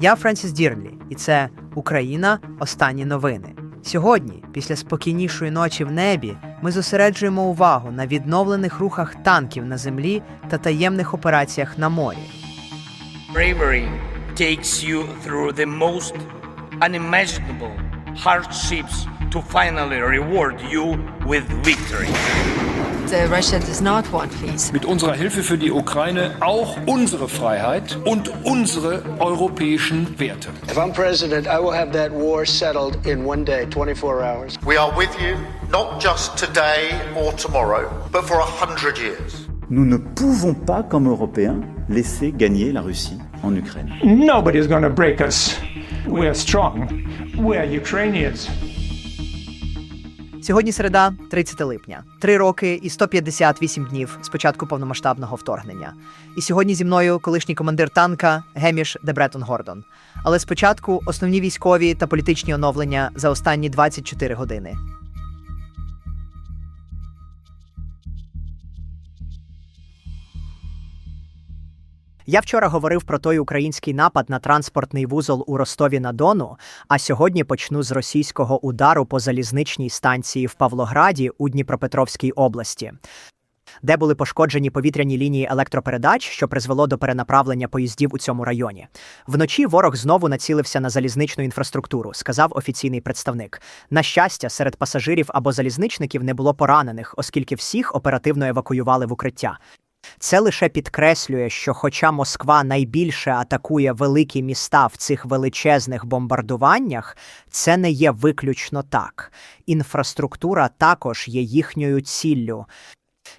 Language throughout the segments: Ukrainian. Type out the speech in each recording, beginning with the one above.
Я Френсіс Дірлі, і це Україна. Останні новини. Сьогодні, після спокійнішої ночі в небі, ми зосереджуємо увагу на відновлених рухах танків на землі та таємних операціях на морі. Bravery takes you through the most unimaginable hardships to finally reward you with victory. Äh, Russia does not want peace. mit unserer Hilfe für die Ukraine auch unsere Freiheit und unsere europäischen Werte. If I'm president, I will have that war settled in one day, 24 hours. We are with you, not just today or tomorrow, but for a hundred years. Nous ne pouvons pas, comme Européens, laisser gagner la Russie en Ukraine. Nobody's going to break us. We are strong. We are Ukrainians. Сьогодні середа, 30 липня, три роки і 158 днів з початку повномасштабного вторгнення. І сьогодні зі мною колишній командир танка Геміш Дебретон Гордон. Але спочатку основні військові та політичні оновлення за останні 24 години. Я вчора говорив про той український напад на транспортний вузол у Ростові на Дону, а сьогодні почну з російського удару по залізничній станції в Павлограді у Дніпропетровській області. Де були пошкоджені повітряні лінії електропередач, що призвело до перенаправлення поїздів у цьому районі. Вночі ворог знову націлився на залізничну інфраструктуру, сказав офіційний представник. На щастя, серед пасажирів або залізничників не було поранених, оскільки всіх оперативно евакуювали в укриття. Це лише підкреслює, що, хоча Москва найбільше атакує великі міста в цих величезних бомбардуваннях, це не є виключно так. Інфраструктура також є їхньою ціллю.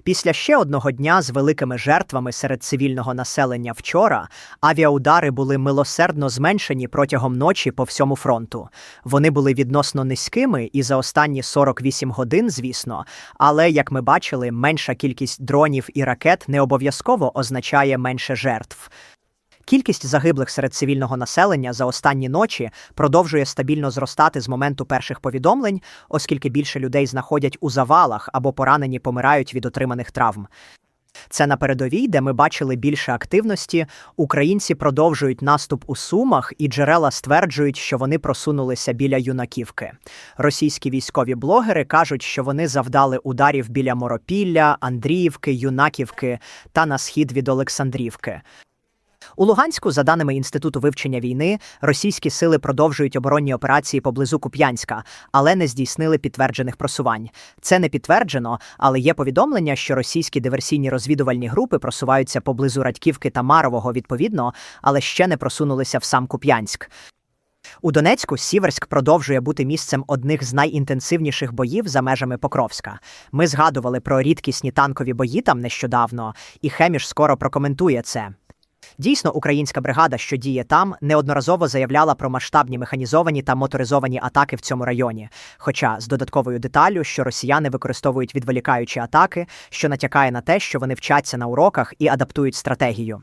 Після ще одного дня з великими жертвами серед цивільного населення вчора авіаудари були милосердно зменшені протягом ночі по всьому фронту. Вони були відносно низькими і за останні 48 годин, звісно, але як ми бачили, менша кількість дронів і ракет не обов'язково означає менше жертв. Кількість загиблих серед цивільного населення за останні ночі продовжує стабільно зростати з моменту перших повідомлень, оскільки більше людей знаходять у завалах або поранені помирають від отриманих травм. Це на передовій, де ми бачили більше активності. Українці продовжують наступ у Сумах, і джерела стверджують, що вони просунулися біля юнаківки. Російські військові блогери кажуть, що вони завдали ударів біля Моропілля, Андріївки, Юнаківки та на схід від Олександрівки. У Луганську, за даними Інституту вивчення війни, російські сили продовжують оборонні операції поблизу Куп'янська, але не здійснили підтверджених просувань. Це не підтверджено, але є повідомлення, що російські диверсійні розвідувальні групи просуваються поблизу Радьківки та Марового відповідно, але ще не просунулися в сам Куп'янськ. У Донецьку Сіверськ продовжує бути місцем одних з найінтенсивніших боїв за межами Покровська. Ми згадували про рідкісні танкові бої там нещодавно, і Хеміш скоро прокоментує це. Дійсно, українська бригада, що діє там, неодноразово заявляла про масштабні механізовані та моторизовані атаки в цьому районі. Хоча з додатковою деталлю, що росіяни використовують відволікаючі атаки, що натякає на те, що вони вчаться на уроках і адаптують стратегію.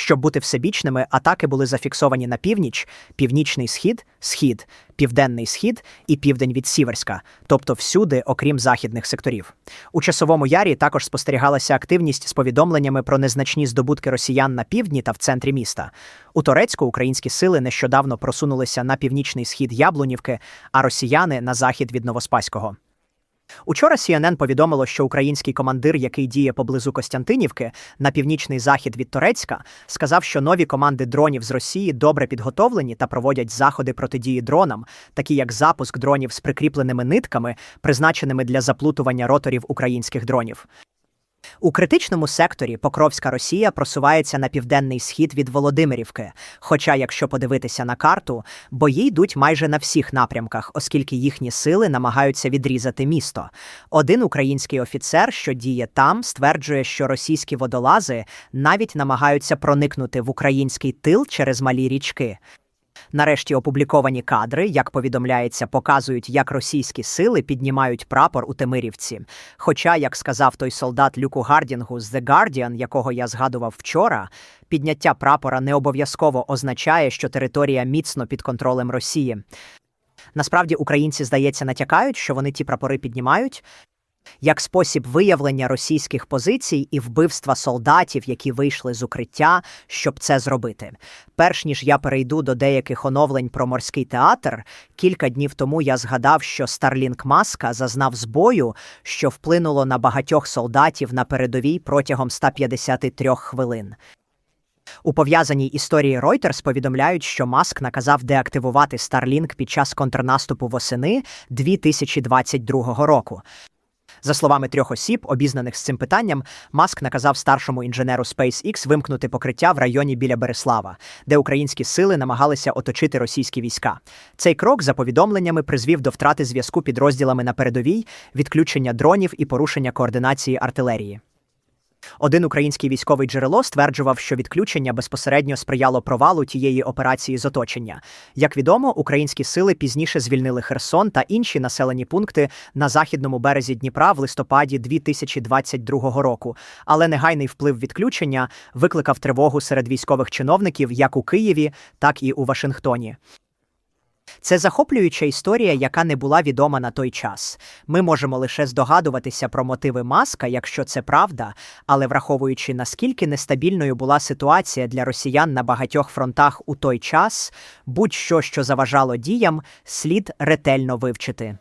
Щоб бути всебічними, атаки були зафіксовані на північ, північний схід, схід, південний схід і південь від Сіверська, тобто всюди, окрім західних секторів. У часовому ярі також спостерігалася активність з повідомленнями про незначні здобутки росіян на півдні та в центрі міста. У Торецьку українські сили нещодавно просунулися на північний схід Яблунівки, а росіяни на захід від Новоспаського. Учора CNN повідомило, що український командир, який діє поблизу Костянтинівки на північний захід від Торецька, сказав, що нові команди дронів з Росії добре підготовлені та проводять заходи протидії дронам, такі як запуск дронів з прикріпленими нитками, призначеними для заплутування роторів українських дронів. У критичному секторі Покровська Росія просувається на південний схід від Володимирівки. Хоча, якщо подивитися на карту, бої йдуть майже на всіх напрямках, оскільки їхні сили намагаються відрізати місто. Один український офіцер, що діє там, стверджує, що російські водолази навіть намагаються проникнути в український тил через малі річки. Нарешті опубліковані кадри, як повідомляється, показують, як російські сили піднімають прапор у Темирівці. Хоча, як сказав той солдат Люку Гардінгу з The Guardian, якого я згадував вчора, підняття прапора не обов'язково означає, що територія міцно під контролем Росії. Насправді українці, здається, натякають, що вони ті прапори піднімають. Як спосіб виявлення російських позицій і вбивства солдатів, які вийшли з укриття, щоб це зробити. Перш ніж я перейду до деяких оновлень про морський театр, кілька днів тому я згадав, що Старлінк Маска зазнав збою, що вплинуло на багатьох солдатів на передовій протягом 153 хвилин. У пов'язаній історії Reuters повідомляють, що Маск наказав деактивувати Starlink під час контрнаступу восени 2022 року. За словами трьох осіб, обізнаних з цим питанням, Маск наказав старшому інженеру SpaceX вимкнути покриття в районі біля Береслава, де українські сили намагалися оточити російські війська. Цей крок, за повідомленнями, призвів до втрати зв'язку підрозділами на передовій, відключення дронів і порушення координації артилерії. Один український військовий джерело стверджував, що відключення безпосередньо сприяло провалу тієї операції з оточення. Як відомо, українські сили пізніше звільнили Херсон та інші населені пункти на західному березі Дніпра в листопаді 2022 року. Але негайний вплив відключення викликав тривогу серед військових чиновників як у Києві, так і у Вашингтоні. Це захоплююча історія, яка не була відома на той час. Ми можемо лише здогадуватися про мотиви маска, якщо це правда, але враховуючи наскільки нестабільною була ситуація для росіян на багатьох фронтах у той час, будь-що, що заважало діям, слід ретельно вивчити.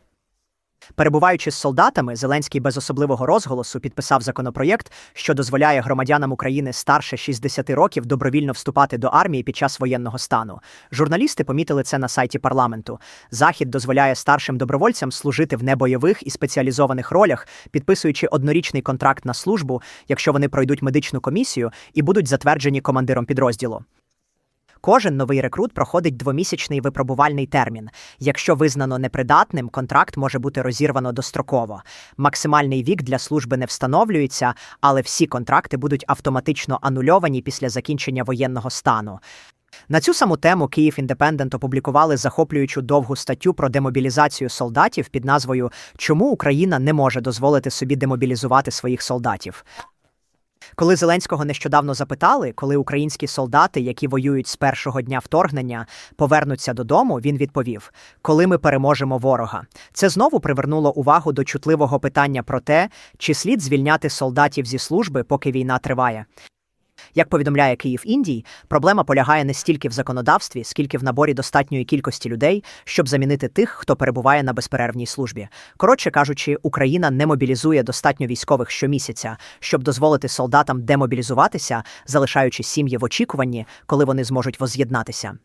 Перебуваючи з солдатами, Зеленський без особливого розголосу підписав законопроєкт, що дозволяє громадянам України старше 60 років добровільно вступати до армії під час воєнного стану. Журналісти помітили це на сайті парламенту. Захід дозволяє старшим добровольцям служити в небойових і спеціалізованих ролях, підписуючи однорічний контракт на службу, якщо вони пройдуть медичну комісію і будуть затверджені командиром підрозділу. Кожен новий рекрут проходить двомісячний випробувальний термін. Якщо визнано непридатним, контракт може бути розірвано достроково. Максимальний вік для служби не встановлюється, але всі контракти будуть автоматично анульовані після закінчення воєнного стану. На цю саму тему Київ Індепендент опублікували захоплюючу довгу статтю про демобілізацію солдатів під назвою Чому Україна не може дозволити собі демобілізувати своїх солдатів. Коли Зеленського нещодавно запитали, коли українські солдати, які воюють з першого дня вторгнення, повернуться додому, він відповів: коли ми переможемо ворога. Це знову привернуло увагу до чутливого питання про те, чи слід звільняти солдатів зі служби, поки війна триває. Як повідомляє Київ Індій, проблема полягає не стільки в законодавстві, скільки в наборі достатньої кількості людей, щоб замінити тих, хто перебуває на безперервній службі. Коротше кажучи, Україна не мобілізує достатньо військових щомісяця, щоб дозволити солдатам демобілізуватися, залишаючи сім'ї в очікуванні, коли вони зможуть воз'єднатися.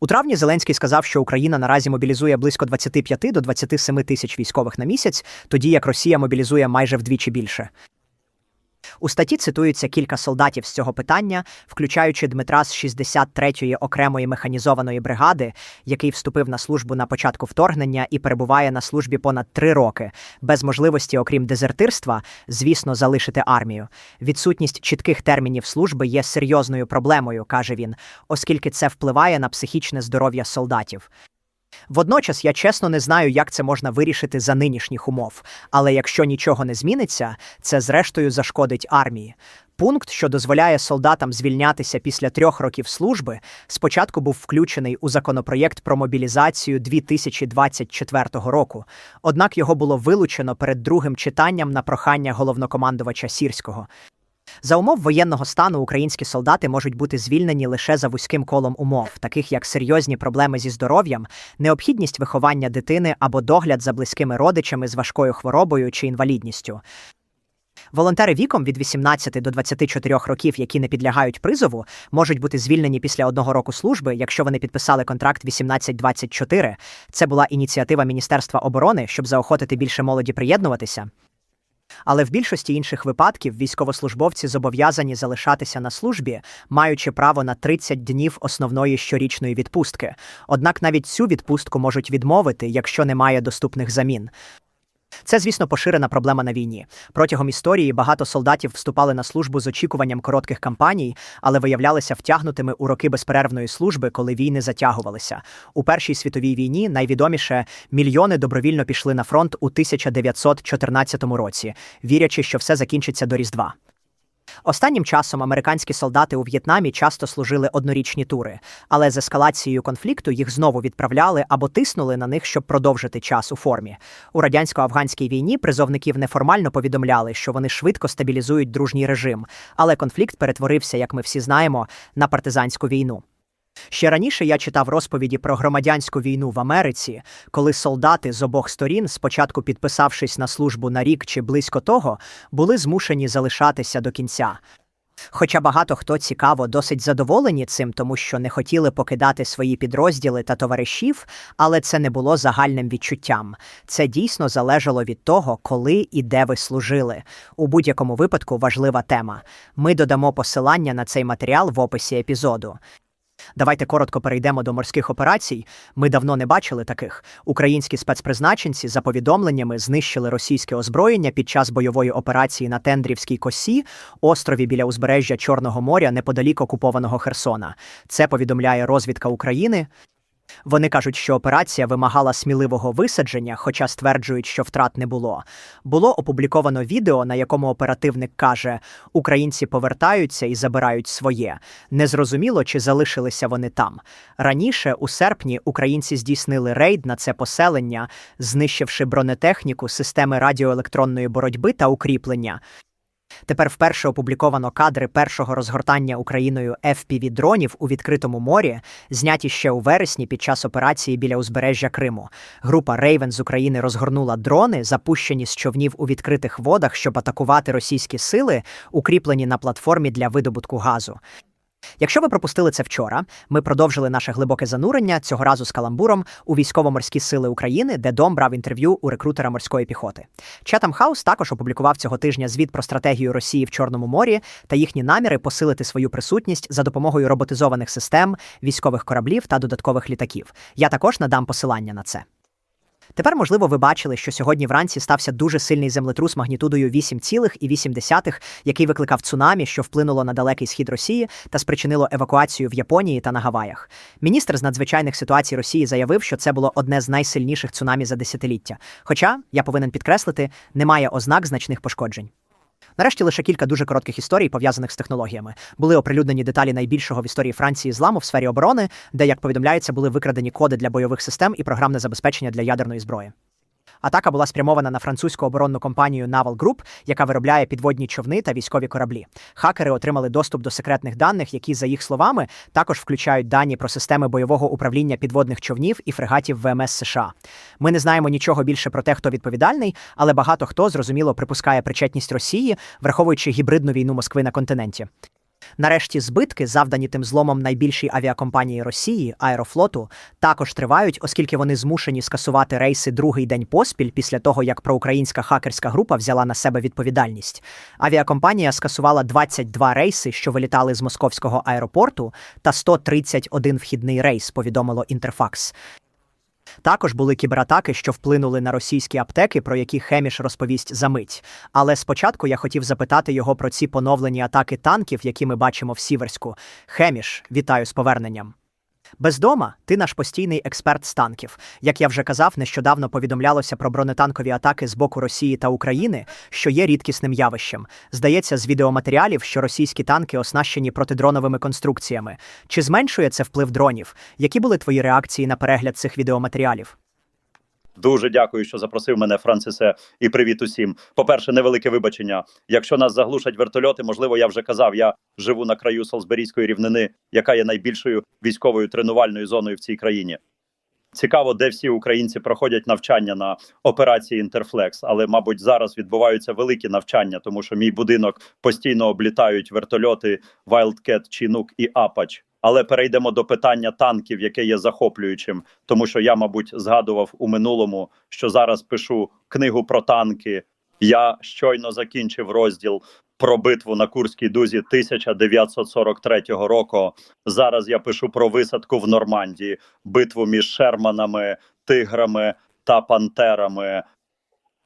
У травні Зеленський сказав, що Україна наразі мобілізує близько 25 до 27 тисяч військових на місяць, тоді як Росія мобілізує майже вдвічі більше. У статті цитуються кілька солдатів з цього питання, включаючи Дмитра з 63-ї окремої механізованої бригади, який вступив на службу на початку вторгнення і перебуває на службі понад три роки, без можливості, окрім дезертирства, звісно, залишити армію. Відсутність чітких термінів служби є серйозною проблемою, каже він, оскільки це впливає на психічне здоров'я солдатів. Водночас я чесно не знаю, як це можна вирішити за нинішніх умов, але якщо нічого не зміниться, це зрештою зашкодить армії. Пункт, що дозволяє солдатам звільнятися після трьох років служби, спочатку був включений у законопроєкт про мобілізацію 2024 року, однак його було вилучено перед другим читанням на прохання головнокомандувача Сірського. За умов воєнного стану українські солдати можуть бути звільнені лише за вузьким колом умов, таких як серйозні проблеми зі здоров'ям, необхідність виховання дитини або догляд за близькими родичами з важкою хворобою чи інвалідністю. Волонтери віком від 18 до 24 років, які не підлягають призову, можуть бути звільнені після одного року служби, якщо вони підписали контракт 1824. Це була ініціатива Міністерства оборони, щоб заохотити більше молоді приєднуватися. Але в більшості інших випадків військовослужбовці зобов'язані залишатися на службі, маючи право на 30 днів основної щорічної відпустки. Однак навіть цю відпустку можуть відмовити, якщо немає доступних замін. Це, звісно, поширена проблема на війні. Протягом історії багато солдатів вступали на службу з очікуванням коротких кампаній, але виявлялися втягнутими у роки безперервної служби, коли війни затягувалися. У Першій світовій війні найвідоміше мільйони добровільно пішли на фронт у 1914 році, вірячи, що все закінчиться до Різдва. Останнім часом американські солдати у В'єтнамі часто служили однорічні тури, але з ескалацією конфлікту їх знову відправляли або тиснули на них, щоб продовжити час у формі. У радянсько-афганській війні призовників неформально повідомляли, що вони швидко стабілізують дружній режим, але конфлікт перетворився, як ми всі знаємо, на партизанську війну. Ще раніше я читав розповіді про громадянську війну в Америці, коли солдати з обох сторін, спочатку підписавшись на службу на рік чи близько того, були змушені залишатися до кінця. Хоча багато хто цікаво досить задоволені цим, тому що не хотіли покидати свої підрозділи та товаришів, але це не було загальним відчуттям. Це дійсно залежало від того, коли і де ви служили. У будь-якому випадку важлива тема. Ми додамо посилання на цей матеріал в описі епізоду. Давайте коротко перейдемо до морських операцій. Ми давно не бачили таких. Українські спецпризначенці за повідомленнями знищили російське озброєння під час бойової операції на Тендрівській косі, острові біля узбережжя Чорного моря неподалік окупованого Херсона. Це повідомляє розвідка України. Вони кажуть, що операція вимагала сміливого висадження, хоча стверджують, що втрат не було. Було опубліковано відео, на якому оперативник каже: Українці повертаються і забирають своє. Незрозуміло, чи залишилися вони там. Раніше, у серпні, українці здійснили рейд на це поселення, знищивши бронетехніку, системи радіоелектронної боротьби та укріплення. Тепер вперше опубліковано кадри першого розгортання Україною FPV-дронів у відкритому морі, зняті ще у вересні під час операції біля узбережжя Криму. Група Рейвен з України розгорнула дрони, запущені з човнів у відкритих водах, щоб атакувати російські сили, укріплені на платформі для видобутку газу. Якщо ви пропустили це вчора, ми продовжили наше глибоке занурення цього разу з каламбуром у військово-морські сили України, де Дом брав інтерв'ю у рекрутера морської піхоти. Четам Хаус також опублікував цього тижня звіт про стратегію Росії в Чорному морі та їхні наміри посилити свою присутність за допомогою роботизованих систем, військових кораблів та додаткових літаків. Я також надам посилання на це. Тепер, можливо, ви бачили, що сьогодні вранці стався дуже сильний землетрус магнітудою 8,8, який викликав цунамі, що вплинуло на далекий схід Росії та спричинило евакуацію в Японії та на Гаваях. Міністр з надзвичайних ситуацій Росії заявив, що це було одне з найсильніших цунамі за десятиліття. Хоча, я повинен підкреслити, немає ознак значних пошкоджень. Нарешті лише кілька дуже коротких історій, пов'язаних з технологіями. Були оприлюднені деталі найбільшого в історії Франції зламу в сфері оборони, де, як повідомляється, були викрадені коди для бойових систем і програмне забезпечення для ядерної зброї. Атака була спрямована на французьку оборонну компанію Naval Group, яка виробляє підводні човни та військові кораблі. Хакери отримали доступ до секретних даних, які, за їх словами, також включають дані про системи бойового управління підводних човнів і фрегатів ВМС США. Ми не знаємо нічого більше про те, хто відповідальний, але багато хто зрозуміло припускає причетність Росії, враховуючи гібридну війну Москви на континенті. Нарешті збитки, завдані тим зломом найбільшій авіакомпанії Росії Аерофлоту, також тривають, оскільки вони змушені скасувати рейси другий день поспіль після того, як проукраїнська хакерська група взяла на себе відповідальність. Авіакомпанія скасувала 22 рейси, що вилітали з московського аеропорту, та 131 вхідний рейс, повідомило Інтерфакс. Також були кібератаки, що вплинули на російські аптеки, про які Хеміш розповість за мить. Але спочатку я хотів запитати його про ці поновлені атаки танків, які ми бачимо в Сіверську. Хеміш, вітаю з поверненням. Бездома, ти наш постійний експерт з танків. Як я вже казав, нещодавно повідомлялося про бронетанкові атаки з боку Росії та України, що є рідкісним явищем. Здається, з відеоматеріалів, що російські танки оснащені протидроновими конструкціями. Чи зменшує це вплив дронів? Які були твої реакції на перегляд цих відеоматеріалів? Дуже дякую, що запросив мене, Францисе, і привіт усім. По-перше, невелике вибачення. Якщо нас заглушать вертольоти, можливо, я вже казав. Я живу на краю Солсберійської рівнини, яка є найбільшою військовою тренувальною зоною в цій країні. Цікаво, де всі українці проходять навчання на операції Інтерфлекс, але, мабуть, зараз відбуваються великі навчання, тому що мій будинок постійно облітають вертольоти Wildcat, Chinook і Apache. Але перейдемо до питання танків, яке є захоплюючим, тому що я, мабуть, згадував у минулому, що зараз пишу книгу про танки. Я щойно закінчив розділ про битву на Курській дузі 1943 року. Зараз я пишу про висадку в Нормандії, битву між Шерманами, тиграми та пантерами.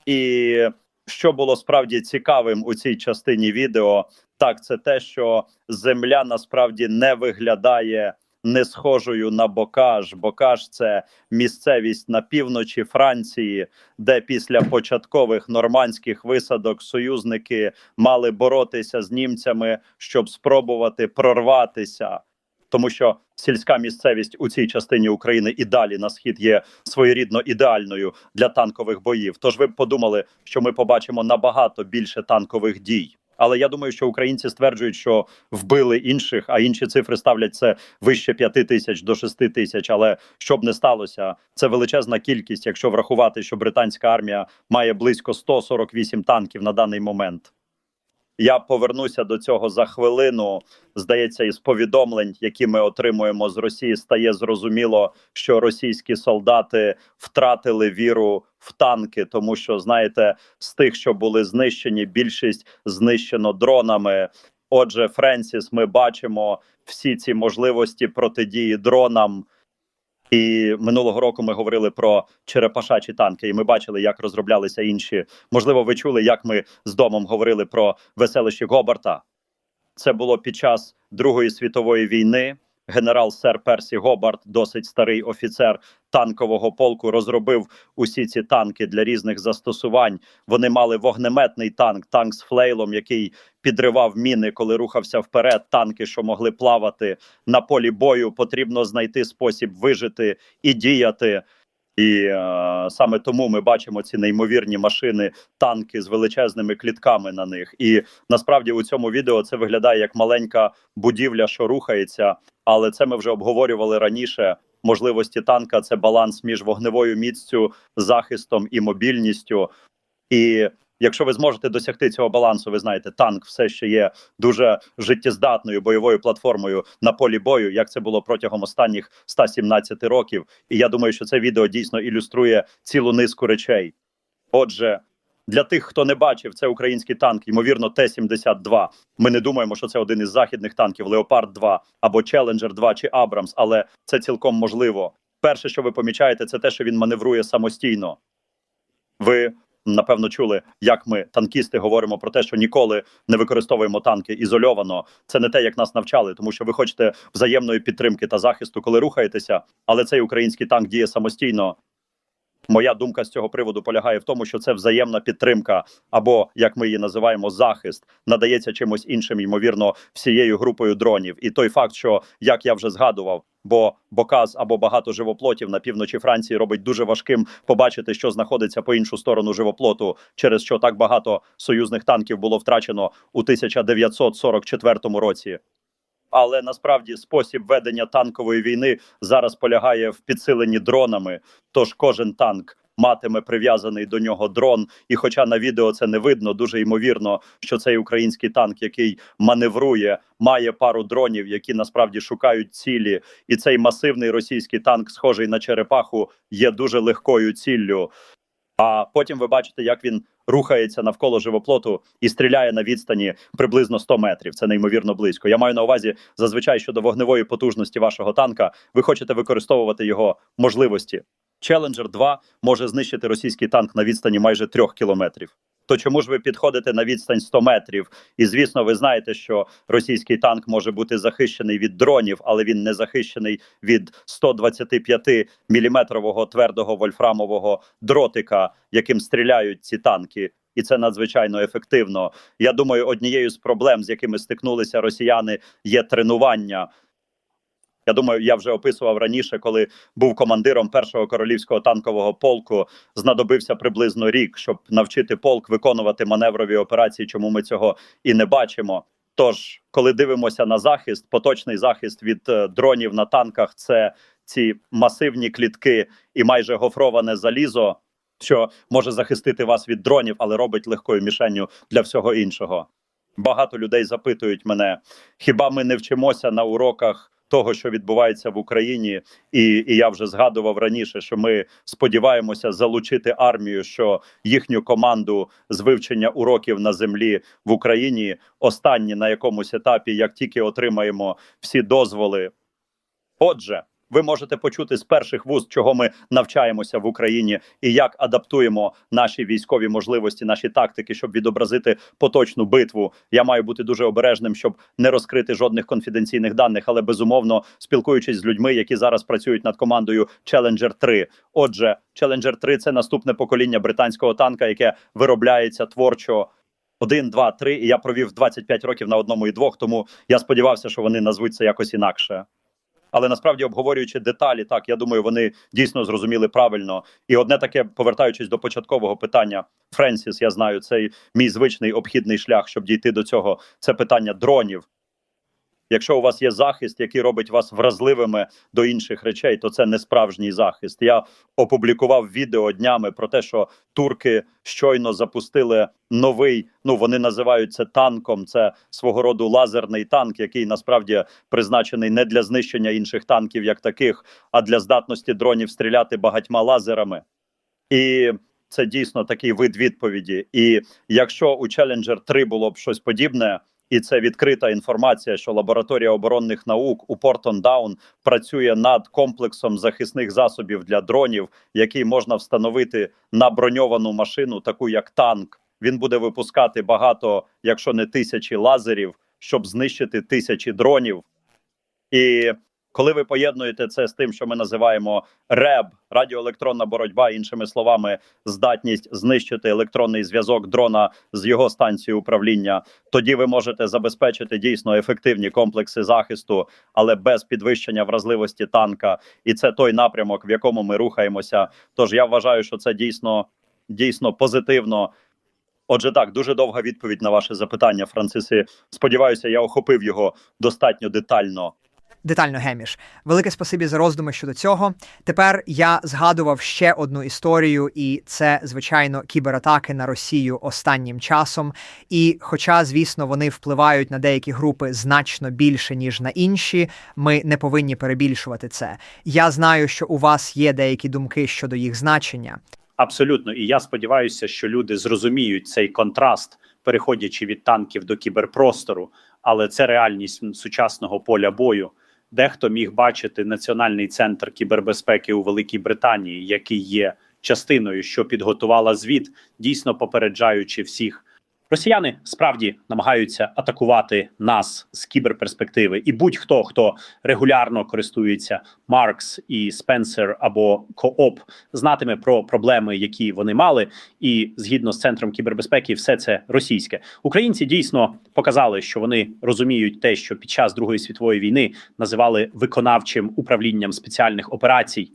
І що було справді цікавим у цій частині відео, так це те, що земля насправді не виглядає не схожою на Бокаж. Бокаж це місцевість на півночі Франції, де після початкових нормандських висадок союзники мали боротися з німцями, щоб спробувати прорватися. Тому що сільська місцевість у цій частині України і далі на схід є своєрідно ідеальною для танкових боїв. Тож ви б подумали, що ми побачимо набагато більше танкових дій. Але я думаю, що українці стверджують, що вбили інших, а інші цифри ставлять це вище 5 тисяч до 6 тисяч. Але що б не сталося, це величезна кількість, якщо врахувати, що британська армія має близько 148 танків на даний момент. Я повернуся до цього за хвилину. Здається, із повідомлень, які ми отримуємо з Росії, стає зрозуміло, що російські солдати втратили віру в танки, тому що знаєте, з тих, що були знищені, більшість знищено дронами. Отже, Френсіс, ми бачимо всі ці можливості протидії дронам. І минулого року ми говорили про черепашачі танки, і ми бачили, як розроблялися інші. Можливо, ви чули, як ми з домом говорили про веселище Гобарта. Це було під час Другої світової війни. Генерал сер Персі Гобарт, досить старий офіцер танкового полку, розробив усі ці танки для різних застосувань. Вони мали вогнеметний танк, танк з флейлом, який підривав міни, коли рухався вперед. Танки, що могли плавати на полі бою. Потрібно знайти спосіб вижити і діяти. І е, саме тому ми бачимо ці неймовірні машини, танки з величезними клітками на них. І насправді у цьому відео це виглядає як маленька будівля, що рухається. Але це ми вже обговорювали раніше. Можливості танка це баланс між вогневою міццю, захистом і мобільністю. І якщо ви зможете досягти цього балансу, ви знаєте, танк все ще є дуже життєздатною бойовою платформою на полі бою, як це було протягом останніх 117 років. І я думаю, що це відео дійсно ілюструє цілу низку речей. Отже, для тих, хто не бачив, це український танк, ймовірно, Т-72. Ми не думаємо, що це один із західних танків Леопард 2 або Челенджер 2 чи Абрамс, але це цілком можливо. Перше, що ви помічаєте, це те, що він маневрує самостійно. Ви напевно чули, як ми, танкісти, говоримо про те, що ніколи не використовуємо танки ізольовано. Це не те, як нас навчали, тому що ви хочете взаємної підтримки та захисту, коли рухаєтеся. Але цей український танк діє самостійно. Моя думка з цього приводу полягає в тому, що це взаємна підтримка, або як ми її називаємо, захист надається чимось іншим, ймовірно, всією групою дронів. І той факт, що як я вже згадував, бо Боказ або багато живоплотів на півночі Франції робить дуже важким побачити, що знаходиться по іншу сторону живоплоту, через що так багато союзних танків було втрачено у 1944 році. Але насправді спосіб ведення танкової війни зараз полягає в підсиленні дронами. Тож кожен танк матиме прив'язаний до нього дрон. І, хоча на відео це не видно, дуже ймовірно, що цей український танк, який маневрує, має пару дронів, які насправді шукають цілі. І цей масивний російський танк, схожий на черепаху, є дуже легкою ціллю. А потім ви бачите, як він рухається навколо живоплоту і стріляє на відстані приблизно 100 метрів. Це неймовірно близько. Я маю на увазі зазвичай щодо вогневої потужності вашого танка. Ви хочете використовувати його можливості. Челенджер 2 може знищити російський танк на відстані майже трьох кілометрів. То чому ж ви підходите на відстань 100 метрів? І звісно, ви знаєте, що російський танк може бути захищений від дронів, але він не захищений від 125 міліметрового твердого вольфрамового дротика, яким стріляють ці танки. І це надзвичайно ефективно. Я думаю, однією з проблем, з якими стикнулися росіяни, є тренування. Я думаю, я вже описував раніше, коли був командиром першого королівського танкового полку. Знадобився приблизно рік, щоб навчити полк виконувати маневрові операції. Чому ми цього і не бачимо? Тож, коли дивимося на захист, поточний захист від е, дронів на танках, це ці масивні клітки і майже гофроване залізо, що може захистити вас від дронів, але робить легкою мішенню для всього іншого. Багато людей запитують мене: хіба ми не вчимося на уроках? Того, що відбувається в Україні, і, і я вже згадував раніше, що ми сподіваємося залучити армію, що їхню команду з вивчення уроків на землі в Україні останні на якомусь етапі, як тільки отримаємо всі дозволи. Отже, ви можете почути з перших вуст, чого ми навчаємося в Україні, і як адаптуємо наші військові можливості, наші тактики, щоб відобразити поточну битву. Я маю бути дуже обережним, щоб не розкрити жодних конфіденційних даних, але безумовно спілкуючись з людьми, які зараз працюють над командою Challenger 3. Отже, Challenger 3 – це наступне покоління британського танка, яке виробляється творчо. Один, два, три, і я провів 25 років на одному і двох, тому я сподівався, що вони назвуться якось інакше. Але насправді обговорюючи деталі, так я думаю, вони дійсно зрозуміли правильно. І одне таке, повертаючись до початкового питання, Френсіс, я знаю, цей мій звичний обхідний шлях, щоб дійти до цього. Це питання дронів. Якщо у вас є захист, який робить вас вразливими до інших речей, то це не справжній захист. Я опублікував відео днями про те, що турки щойно запустили новий. Ну вони називають це танком. Це свого роду лазерний танк, який насправді призначений не для знищення інших танків, як таких, а для здатності дронів стріляти багатьма лазерами. І це дійсно такий вид відповіді. І якщо у Challenger 3 було б щось подібне, і це відкрита інформація, що лабораторія оборонних наук у Портон Даун працює над комплексом захисних засобів для дронів, який можна встановити на броньовану машину, таку як танк. Він буде випускати багато, якщо не тисячі лазерів, щоб знищити тисячі дронів. І коли ви поєднуєте це з тим, що ми називаємо РЕБ, радіоелектронна боротьба, іншими словами, здатність знищити електронний зв'язок дрона з його станцією управління, тоді ви можете забезпечити дійсно ефективні комплекси захисту, але без підвищення вразливості танка. І це той напрямок, в якому ми рухаємося. Тож я вважаю, що це дійсно дійсно позитивно. Отже, так дуже довга відповідь на ваше запитання, Франциси. Сподіваюся, я охопив його достатньо детально. Детально Геміш. Велике спасибі за роздуми щодо цього. Тепер я згадував ще одну історію, і це, звичайно, кібератаки на Росію останнім часом. І, хоча, звісно, вони впливають на деякі групи значно більше, ніж на інші, ми не повинні перебільшувати це. Я знаю, що у вас є деякі думки щодо їх значення. Абсолютно, і я сподіваюся, що люди зрозуміють цей контраст, переходячи від танків до кіберпростору, але це реальність сучасного поля бою. Дехто міг бачити національний центр кібербезпеки у Великій Британії, який є частиною, що підготувала звіт, дійсно попереджаючи всіх. Росіяни справді намагаються атакувати нас з кіберперспективи, і будь-хто хто регулярно користується Маркс і Спенсер або Кооп, знатиме про проблеми, які вони мали. І згідно з центром кібербезпеки, все це російське. Українці дійсно показали, що вони розуміють те, що під час Другої світової війни називали виконавчим управлінням спеціальних операцій.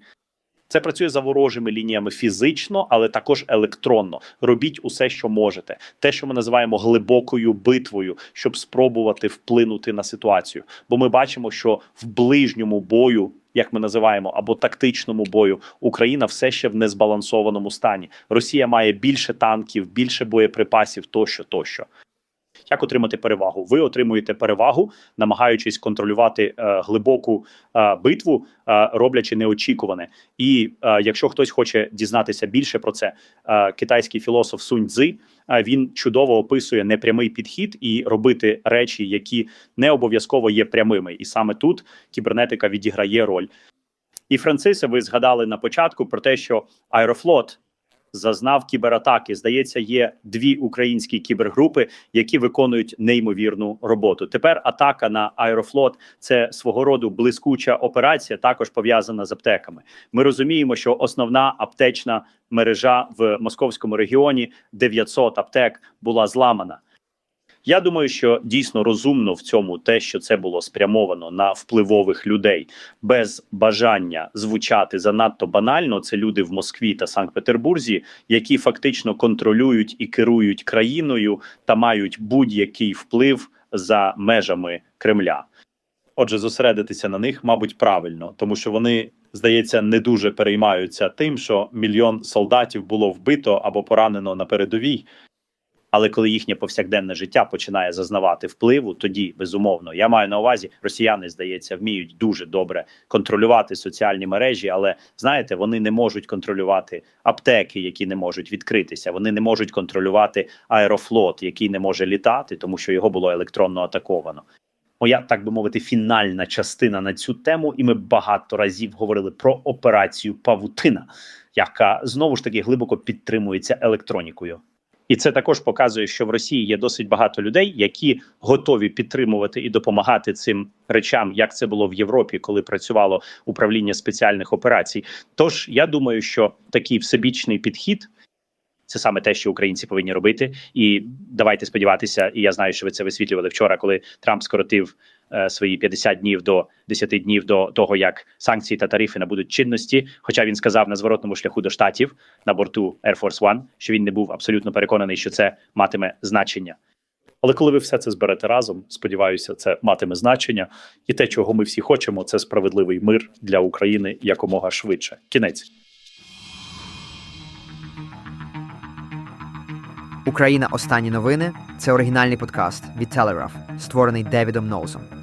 Це працює за ворожими лініями фізично, але також електронно. Робіть усе, що можете. Те, що ми називаємо глибокою битвою, щоб спробувати вплинути на ситуацію. Бо ми бачимо, що в ближньому бою. Як ми називаємо або тактичному бою, Україна все ще в незбалансованому стані. Росія має більше танків, більше боєприпасів, тощо, тощо. Як отримати перевагу? Ви отримуєте перевагу, намагаючись контролювати е, глибоку е, битву, е, роблячи неочікуване. І е, якщо хтось хоче дізнатися більше про це, е, китайський філософ Сунь Цзи, е, він чудово описує непрямий підхід і робити речі, які не обов'язково є прямими. І саме тут кібернетика відіграє роль. І Францисе, ви згадали на початку про те, що Аерофлот зазнав кібератаки. Здається, є дві українські кібергрупи, які виконують неймовірну роботу. Тепер атака на Аерофлот це свого роду блискуча операція, також пов'язана з аптеками. Ми розуміємо, що основна аптечна мережа в московському регіоні 900 аптек була зламана. Я думаю, що дійсно розумно в цьому те, що це було спрямовано на впливових людей без бажання звучати занадто банально. Це люди в Москві та Санкт-Петербурзі, які фактично контролюють і керують країною та мають будь-який вплив за межами Кремля. Отже, зосередитися на них, мабуть, правильно, тому що вони, здається, не дуже переймаються тим, що мільйон солдатів було вбито або поранено на передовій. Але коли їхнє повсякденне життя починає зазнавати впливу, тоді безумовно я маю на увазі, росіяни здається вміють дуже добре контролювати соціальні мережі, але знаєте, вони не можуть контролювати аптеки, які не можуть відкритися. Вони не можуть контролювати аерофлот, який не може літати, тому що його було електронно атаковано. моя, так би мовити, фінальна частина на цю тему, і ми багато разів говорили про операцію Павутина, яка знову ж таки глибоко підтримується електронікою. І це також показує, що в Росії є досить багато людей, які готові підтримувати і допомагати цим речам, як це було в Європі, коли працювало управління спеціальних операцій. Тож я думаю, що такий всебічний підхід. Це саме те, що українці повинні робити, і давайте сподіватися. І я знаю, що ви це висвітлювали вчора, коли Трамп скоротив свої 50 днів до 10 днів до того, як санкції та тарифи набудуть чинності. Хоча він сказав на зворотному шляху до штатів на борту Air Force One, що він не був абсолютно переконаний, що це матиме значення. Але коли ви все це зберете разом, сподіваюся, це матиме значення, і те, чого ми всі хочемо, це справедливий мир для України якомога швидше. Кінець. Україна. Останні новини це оригінальний подкаст від Telegraph, створений Девідом Ноузом.